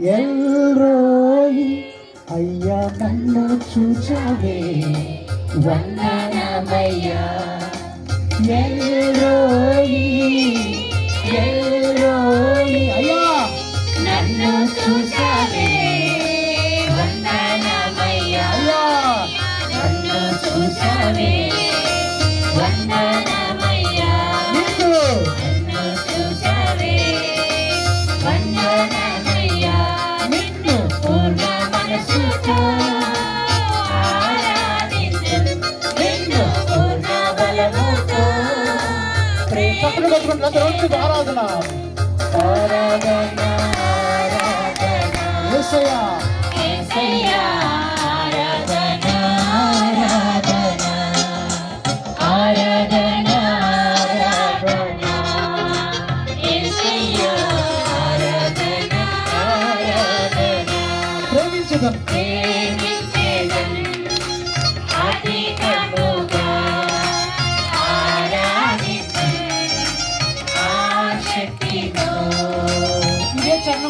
Yelroi Ayya kannu chuchave Vanna namaya Yel చప్పట్లు కొట్టుకుంటున్నా రోజు ఆరాధన ఆరాధన ఆరాధన యేసయ్యా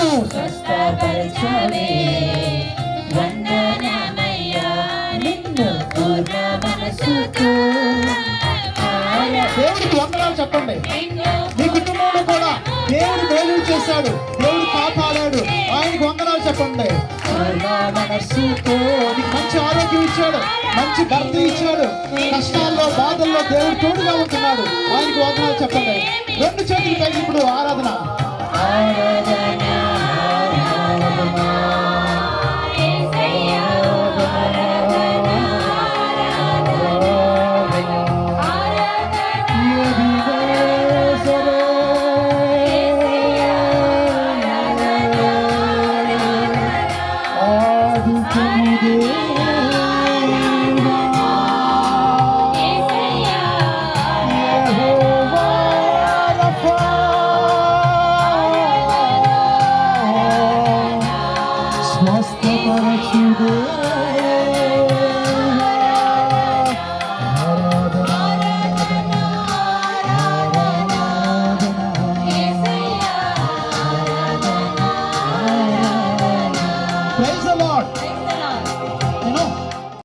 స్వస్థపరచవే వందనమయ్యా నిన్ను పూర్ణ మనసుతో. దేవుడికి వందనాలు చెప్పండి. నిన్ను మీ కుటుంబంలో కూడా దేవుడు మేలు చేశాడు దేవుడు కాపాడాడు. ఆయనకు వందనాలు చెప్పండి. మనసుతో. నీకు మంచి ఆరోగ్యం ఇచ్చాడు మంచి భర్త ఇచ్చాడు. కష్టాల్లో బాధల్లో దేవుడు తోడుగా ఉంటున్నాడు. ఆయనకు వందనాలు చెప్పండి. రెండు చేతులు పైకి ఇప్పుడు ఆరాధన. 天各。